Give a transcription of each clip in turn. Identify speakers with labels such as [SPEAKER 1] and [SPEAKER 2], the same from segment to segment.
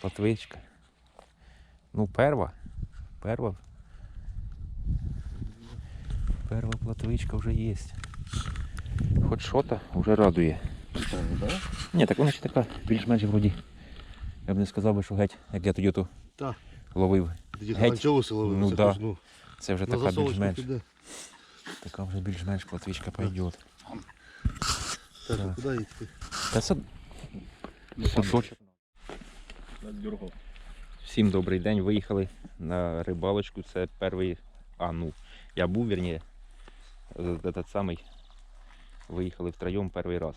[SPEAKER 1] Платвичка. Ну, перва. Перва. Перва платвичка вже є. Хоч що-то вже радує. Ні, так вона ще така більш-менш вроді. Я б не сказав би, що геть, як я тоді то
[SPEAKER 2] Так.
[SPEAKER 1] ловив.
[SPEAKER 2] Тоді
[SPEAKER 1] Геть.
[SPEAKER 2] Ганчову.
[SPEAKER 1] Ну
[SPEAKER 2] це
[SPEAKER 1] да.
[SPEAKER 2] ну,
[SPEAKER 1] Це вже така більш-менш. Така вже більш-менш платвичка пойде.
[SPEAKER 2] Так,
[SPEAKER 1] Так.
[SPEAKER 2] а куди йти?
[SPEAKER 1] Та це садочок. Всім добрий день. Виїхали на рибалочку. Це перший. А, ну, я був, вірніше, этот самий. Виїхали втроєм перший раз.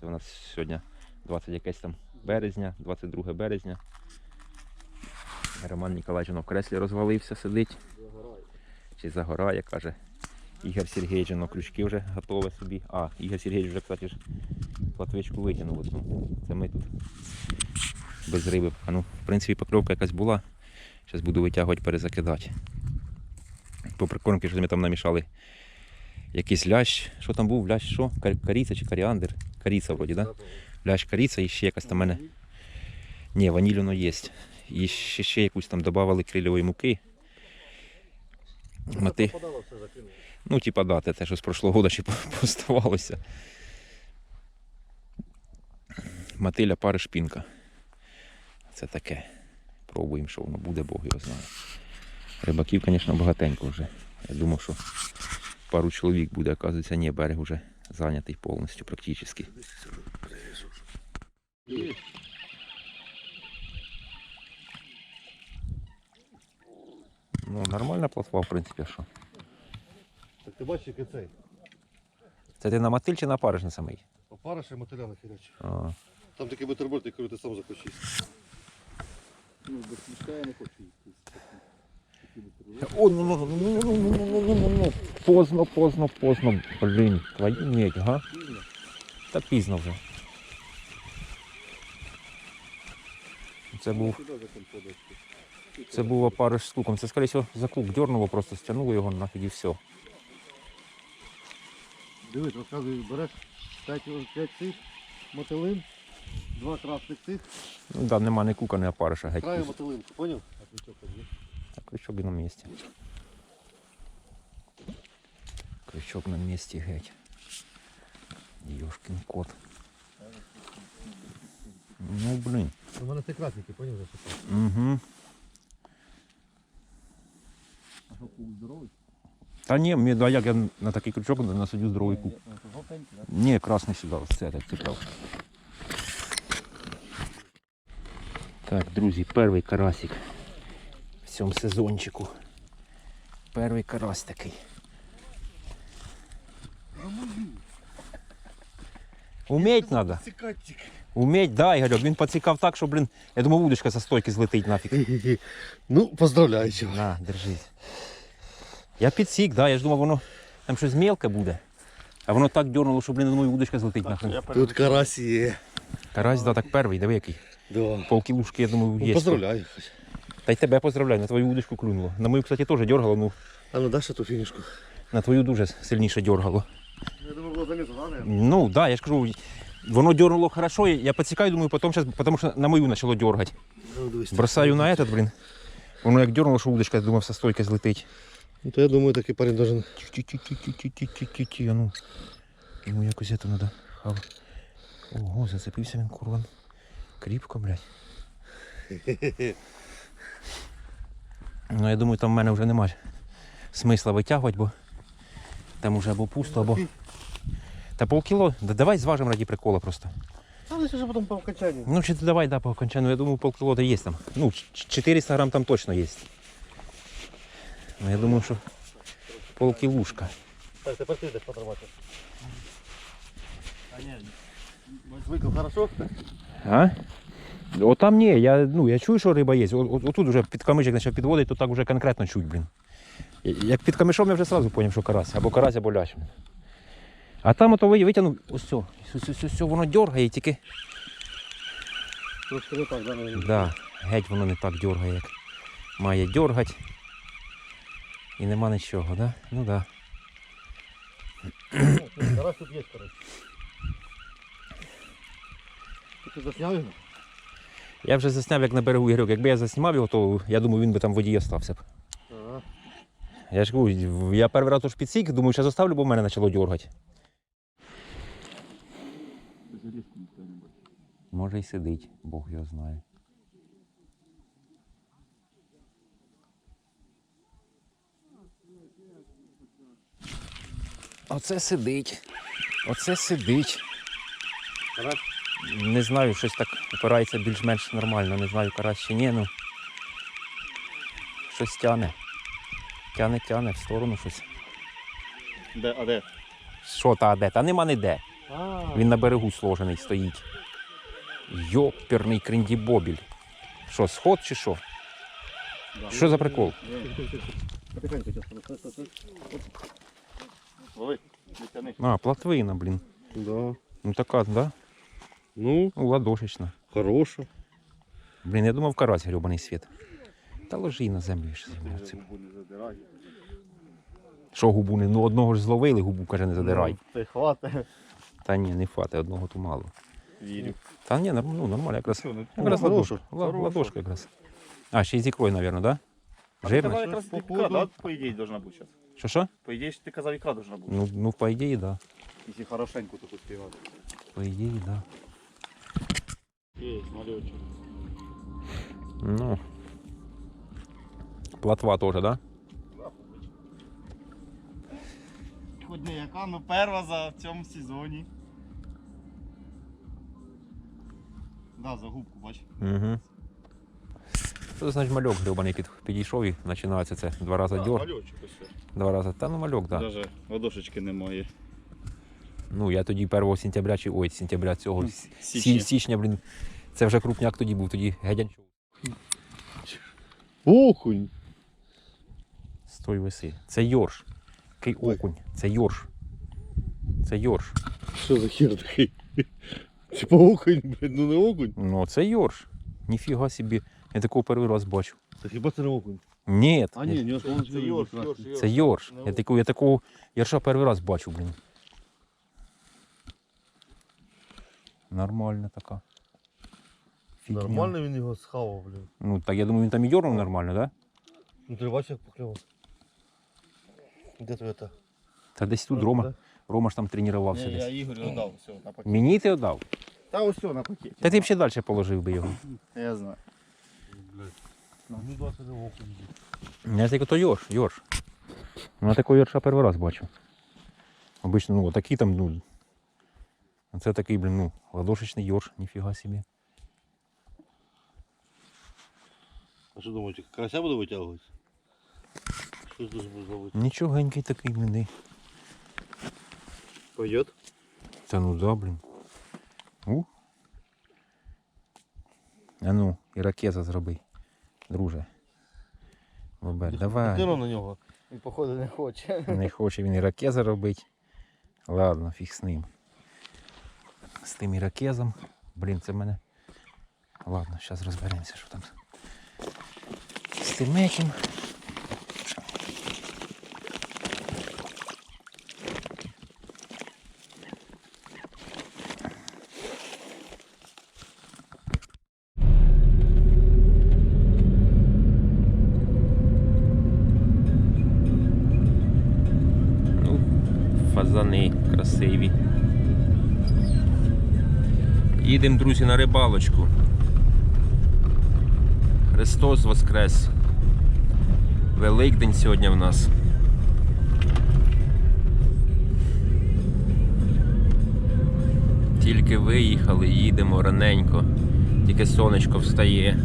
[SPEAKER 1] Це у нас сьогодні 20 якесь там березня, 22 березня. Роман Ніколаївич воно в креслі розвалився, сидить. Чи загорає, каже. Ігор Сергійович, воно крючки вже готове собі. А, Ігор Сергійович вже, кстати, ж платвичку витягнув. Це ми тут без риби. Ну, в принципі, покльовка якась була. Зараз буду витягувати, перезакидати. По прикормці, що ми там намішали якийсь лящ. Що там був? Лящ що? Каріця чи коріандр? Каріця вроді, так? Да? Лящ каріця і ще якась там мене. Ні, ваніль воно є. І ще, ще якусь там додавали крильової муки. Мати...
[SPEAKER 2] Все закинуло.
[SPEAKER 1] Ну, типа, да, те, що з прошлого года ще по- поставалося. Матиля пари шпінка. Це таке. Пробуємо, що воно буде, Бог його знає. Рибаків, звісно, багатенько вже. Я думав, що пару чоловік буде, оказується, ні, берег вже зайнятий повністю, практично. Ну, нормальна платва, в принципі, а що.
[SPEAKER 2] Так ти бачиш, який цей?
[SPEAKER 1] Це ти на мотиль чи на париш на самий?
[SPEAKER 2] Опариша і мотиля на хірячі.
[SPEAKER 1] А.
[SPEAKER 2] Там такий бутерброд, я кажу, ти сам захочеш.
[SPEAKER 3] Ну, без мішка я не хочу їсти.
[SPEAKER 1] О, ну, ну, ну, ну, ну, ну, ну, ну, ну, ну. Поздно, поздно, поздно. Блін, твою медь, га? Та пізно вже. Це був, це був опариш з куком. Це, скоріше, всього, за кук дернуло, просто стягнуло його нафіг і все.
[SPEAKER 2] Дивись, розказую, береш 5, 5 цих мотилин, два красних цих,
[SPEAKER 1] Ну да, нема ні кука, ні опариша геть.
[SPEAKER 2] краю мотилинку, поняв? А крючок є.
[SPEAKER 1] Крючок на місці. Крючок на місці геть. Йошкін кот. Ну блін.
[SPEAKER 2] У мене це красники, поняв? вже що?
[SPEAKER 1] Угу.
[SPEAKER 3] А що, кук здоровий?
[SPEAKER 1] Та ні, мені, а як я на такий крючок насадю здоровий кук.
[SPEAKER 3] Ні, це Жовтенький.
[SPEAKER 1] Ні, красний сюди, ось це так цікаво. Так, друзі, перший карасик в цьому сезончику. Перший карась такий. Уметь треба. Уметь, да, Ігорьок, він поцікав так, що, блін, я думав, удочка со стойки злетить нафіг.
[SPEAKER 2] Ну, поздравляю цього.
[SPEAKER 1] На, держись. Я підсік, да, я ж думав, воно там щось мелке буде. А воно так дернуло, що, блін, думаю, удочка злетить нахрен.
[SPEAKER 2] Тут карась є.
[SPEAKER 1] Карась, да, так перший, диви який.
[SPEAKER 2] Да.
[SPEAKER 1] Полкілушки, я думаю,
[SPEAKER 2] Ну,
[SPEAKER 1] є.
[SPEAKER 2] поздравляю.
[SPEAKER 1] Та й тебе поздравляю, на твою удочку клюнуло. На мою, кстати, теж дергало, ну
[SPEAKER 2] А ну даш ту фінішку.
[SPEAKER 1] на твою дуже сильніше дергало.
[SPEAKER 2] Я думаю, було замісно, да, наверное?
[SPEAKER 1] Ну, да, я ж кажу, воно дернуло хорошо, я поцікаю, думаю, потім щас, тому що на мою почало дергати.
[SPEAKER 2] Ну, дивись.
[SPEAKER 1] Бросаю на этот, блін. Воно як дернуло, що удочка, я думав, со стойки злетить.
[SPEAKER 2] Ну, то я думаю, такий парень должен...
[SPEAKER 1] Ті-ті-ті-ті-ті-ті-ті, а ну. Йому якось це треба. Ого, зацепився він, курва. Кріпко, блядь. Ну, я думаю, там в мене вже немає смисла витягувати, бо там вже або пусто, або. Та полкіло. Да давай зважимо раді прикола просто.
[SPEAKER 2] А лише вже потім по окончанню.
[SPEAKER 1] Ну, чи давай, да, по окончанню. Я думаю, полкіло то є там. Ну, 400 грам там точно є. Ну, я думаю, що полкілушка.
[SPEAKER 2] Так, тепер ти йдеш потримати. А ні, звикав хорошо?
[SPEAKER 1] А? О, там ні, я, ну, я чую, що риба є. О, отут вже під камичок почав підводити, то так вже конкретно чуть, блін. Як під камишом я вже одразу зрозумів, що карась. Або карась, або лящ. А там ото витягнув, ось все, ось, ось, ось, ось, воно дергає, тільки.
[SPEAKER 2] Да.
[SPEAKER 1] Геть воно не так дергає, як має дергати. І нема нічого, да? Ну да.
[SPEAKER 2] Зараз тут є, коротше. Ти засняв його?
[SPEAKER 1] Я вже засняв, як на берегу Ігорьок. Якби я заснімав його, то я думаю, він би там в воді остався б.
[SPEAKER 2] Ага.
[SPEAKER 1] Я ж кажу, я перший раз тож підсік, думаю, що заставлю, бо в мене почало дергати. Може й сидить, Бог його знає. Оце сидить. Оце сидить.
[SPEAKER 2] Карась?
[SPEAKER 1] Не знаю, щось так опирається більш-менш нормально. Не знаю, карась чи ні, ну. Щось тяне. Тяне, тяне в сторону щось.
[SPEAKER 3] Де, а де?
[SPEAKER 1] Що та де? Та нема ніде.
[SPEAKER 2] А,
[SPEAKER 1] Він на берегу сложений стоїть. Йоперний крендібобіль. Що, сход чи що? Що за прикол?
[SPEAKER 2] Стой.
[SPEAKER 3] Лови, не тяни.
[SPEAKER 1] А, платвина, блін.
[SPEAKER 2] Да.
[SPEAKER 1] Ну така, да?
[SPEAKER 2] Ну,
[SPEAKER 1] Ну, ладошечна.
[SPEAKER 2] хороша.
[SPEAKER 1] Блін, я думав, карась гребаний світ. Та ложи на землю. Це-. Що губу не? Ну одного ж зловили, губу каже, не задирай.
[SPEAKER 3] Ти хвати.
[SPEAKER 1] Та ні, не фати, одного то мало.
[SPEAKER 3] Вірю.
[SPEAKER 1] Та ні, ну, нормально, якраз.
[SPEAKER 3] Ну,
[SPEAKER 1] Якраз ладошка. Ла- Ладошка якраз. А, ще й з ікрою, мабуть, да? Жирна?
[SPEAKER 3] Якраз
[SPEAKER 2] По
[SPEAKER 3] ікра, да, по ідеї должна бути зараз.
[SPEAKER 1] Що що?
[SPEAKER 3] По ідеї, ти казав, ікра должна бути.
[SPEAKER 1] Ну, ну, по ідеї, да.
[SPEAKER 3] Якщо хорошенько таку співати.
[SPEAKER 1] По ідеї, да.
[SPEAKER 3] Є, мальочок.
[SPEAKER 1] Ну. Платва теж, да?
[SPEAKER 3] Хоч не яка, ну перша за в цьому сезоні. Да, за губку, бач.
[SPEAKER 1] Угу. Це значить мальок грибаний під, підійшов і починається це два рази дьор,
[SPEAKER 3] Мальочок ось.
[SPEAKER 1] два рази. Та ну мальок, так. Да.
[SPEAKER 3] Даже ладошечки немає.
[SPEAKER 1] Ну я тоді 1 сентября чи ой, сентября цього
[SPEAKER 3] Ну, січня.
[SPEAKER 1] сі- січня, блін. Це вже крупняк тоді був, тоді гедянчов.
[SPEAKER 2] Окунь.
[SPEAKER 1] З тої веси. Це йорш. Який окунь. Це йорш. Це йорш.
[SPEAKER 2] Що за хер такий? Типа окунь, блядь, ну не окунь.
[SPEAKER 1] Ну це йорш. Ніфіга собі. Я такого перший раз бачу.
[SPEAKER 2] Та хіба це не окунь?
[SPEAKER 1] Ні,
[SPEAKER 2] А ні, ні,
[SPEAKER 3] Це йорш,
[SPEAKER 1] це йорш. Я такого, я такого ярша перший раз бачу, блін. Нормальна така. Фігня.
[SPEAKER 2] Нормально він його схавав, блін.
[SPEAKER 1] Ну так я думаю, він там і йорнув нормально, так? Да?
[SPEAKER 2] Ну ти бачиш, як покльовав. Де твоя та?
[SPEAKER 1] Та десь тут Рома. Рома ж там тренувався
[SPEAKER 3] я
[SPEAKER 1] десь.
[SPEAKER 3] Ігорю дав все на пакеті.
[SPEAKER 1] Мені ти віддав?
[SPEAKER 3] Та ось все на пакеті.
[SPEAKER 1] Та ти б ще далі положив би його.
[SPEAKER 3] Я знаю.
[SPEAKER 2] Ну да, це не окунь.
[SPEAKER 1] Я тільки то йорш, йорш. Ну, я такого йорша перший раз бачу. Обично, ну, такі там, ну. Це такий, блін, ну, ладошечний йорш, ніфіга собі.
[SPEAKER 2] А що думаєте, карася буде витягувати? Що це буде зловити?
[SPEAKER 1] Нічогенький такий, блін. і-
[SPEAKER 2] Пойдет?
[SPEAKER 1] Та ну да, блін. У. А ну, іракеза зроби, друже. Бобер, давай.
[SPEAKER 2] Кинув на нього.
[SPEAKER 3] Він походу не хоче.
[SPEAKER 1] Не хоче він іракеза робити. Ладно, фіг з ним. З тим іракезом. Блін, це мене. Ладно, зараз розберемося, що там. З тим этим. Їдемо, друзі, на рибалочку. Христос Воскрес. Великдень сьогодні в нас. Тільки виїхали, їдемо раненько. Тільки сонечко встає.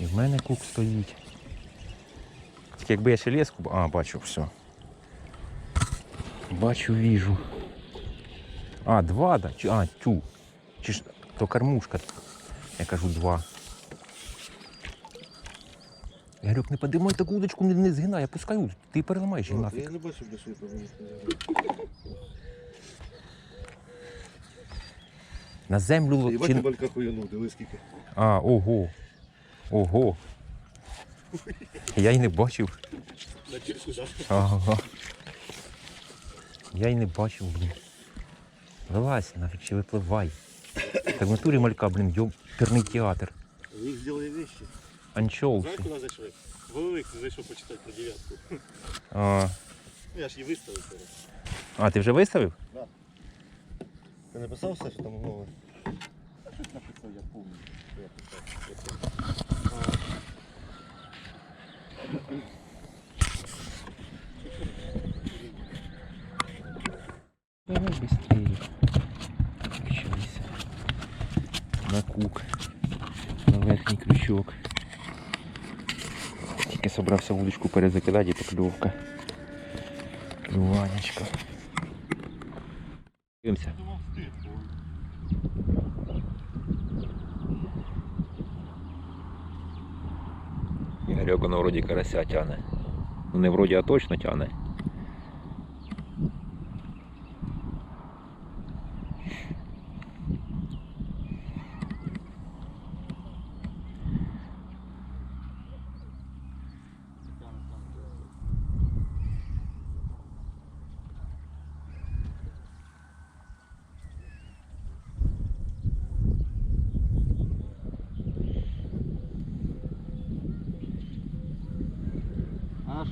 [SPEAKER 1] І в мене кук стоїть. Тільки якби я ще леску. А, бачу, все. Бачу, віжу. А, два, да? Чи, а, тю. Чи ж то кормушка. Я кажу два. Я говорю, не подимай таку удочку, не, не згинай, я пускаю. Ти переламаєш її нафіг.
[SPEAKER 2] Я не бачив, де що я повинен.
[SPEAKER 1] На землю
[SPEAKER 2] Їбать,
[SPEAKER 1] чи...
[SPEAKER 2] ти балька хуяну, дивись скільки.
[SPEAKER 1] А, ого. Ого. Я й не бачив.
[SPEAKER 3] На так?
[SPEAKER 1] Ага. Я й не бачив, блін. Вилазь нафіг, ще випливай. Так в натурі малька, блін, йоперний театр.
[SPEAKER 2] Їх зробили вещи.
[SPEAKER 1] Анчоуси.
[SPEAKER 3] Знаєш, куди зайшли? Головик зайшов почитати про дев'ятку.
[SPEAKER 1] А,
[SPEAKER 3] Ну, я ж її виставив зараз.
[SPEAKER 1] а, ти вже виставив?
[SPEAKER 2] Ти написав все, що там нове?
[SPEAKER 3] Щось написав, я пам'ятаю. Я писав.
[SPEAKER 1] Давай быстрее. Включайся. На кук. На верхній крючок. Тільки собрався вудочку перезакидати і покльовка. Клюванечка. Дивимося.
[SPEAKER 3] Стид.
[SPEAKER 1] Вроді карася тяне. Ну не вроді, а точно тяне.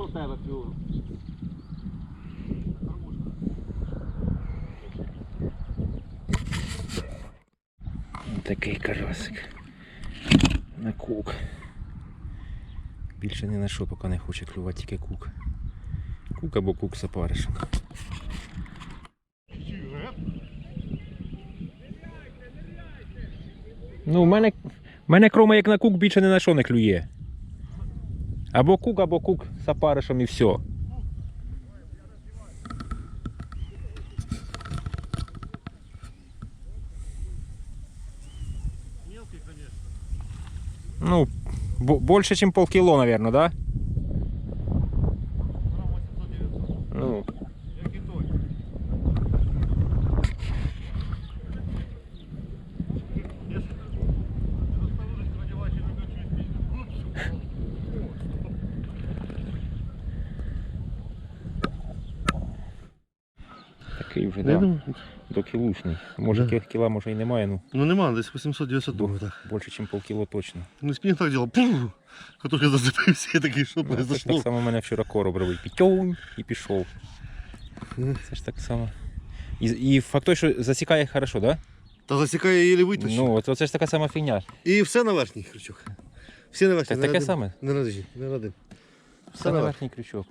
[SPEAKER 3] Що в тебе клюв?
[SPEAKER 1] Такий карасик. На кук. Більше ні на що поки не хоче клювати, тільки кук. Кук або кук з опаришем. Ну, в мене, в мене кроме як на кук більше ні на що не клює. Або кук, або кук з опаришем і все.
[SPEAKER 3] Мелкий, конечно.
[SPEAKER 1] Ну, бо- больше, чем полкило, наверное, да? Вже,
[SPEAKER 2] Я
[SPEAKER 1] да, докілушний. Може,
[SPEAKER 2] Да.
[SPEAKER 1] кіла, може і немає, ну,
[SPEAKER 2] Ну нема, десь 800-900 думаю, так.
[SPEAKER 1] більше, ніж полкіло точно.
[SPEAKER 2] Ну спінг так діло, пух, который зацепився, я такий, що
[SPEAKER 1] Ну, так само мене вчора короб робив. Пітьонь і пішов. Це ж так само. І, і факт той, що засікає хорошо, да?
[SPEAKER 2] Та засікає її витащив.
[SPEAKER 1] Ну, от це ж така сама фігня.
[SPEAKER 2] І все на верхній крючок. Все на верхній.
[SPEAKER 1] Так таке саме.
[SPEAKER 2] Не ради, не ради.
[SPEAKER 1] Все
[SPEAKER 2] Все
[SPEAKER 1] на
[SPEAKER 2] на
[SPEAKER 1] верхній крючок.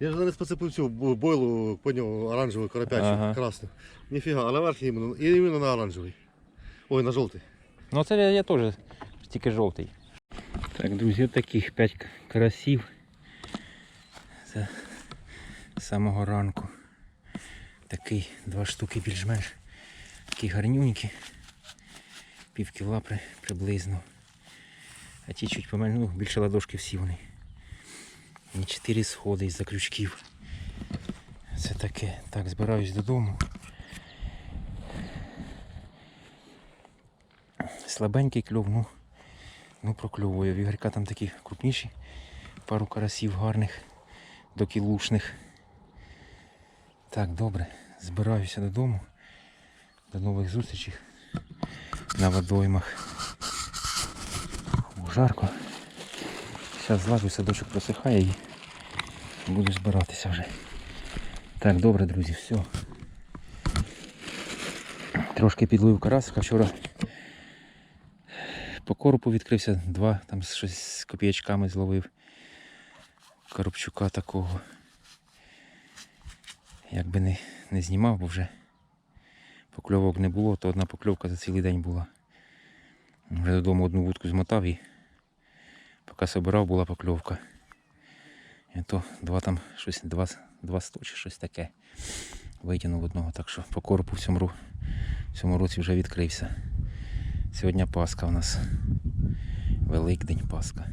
[SPEAKER 2] Я ж зараз поцепив цю бо- бойлу, поняв, оранжеву, коропячу,
[SPEAKER 1] Ага.
[SPEAKER 2] красну. Ніфіга, а на верхній іменно, і іменно на оранжевий. Ой, на жовтий.
[SPEAKER 1] Ну це я, я теж тільки жовтий. Так, друзі, таких 5 карасів. Це з самого ранку. Такий два штуки більш-менш. Такі гарнюнькі. Пів кіла при, приблизно. А ті чуть поменше, ну, більше ладошки всі вони. І чотири сходи із-за крючків. Це таке. Так, збираюсь додому. Слабенький кльов, ну, ну прокльовує. В Ігорька там такі крупніші. Пару карасів гарних, докілушних. Так, добре. Збираюся додому. До нових зустрічей на водоймах. Жарко. Зараз злажу, садочок просихає і буду збиратися вже. Так, добре, друзі, все. Трошки підловив карасика вчора. По коропу відкрився два, там щось з копіячками зловив. Коробчука такого. Якби не, не знімав, бо вже покльовок не було, то одна покльовка за цілий день була. Вже додому одну вудку змотав і поки собирав, була покльовка. То два там щось, два, два сто щось таке. Витягнув одного, так що по корпу в цьому, в цьому році вже відкрився. Сьогодні Пасха у нас. Великдень Пасха.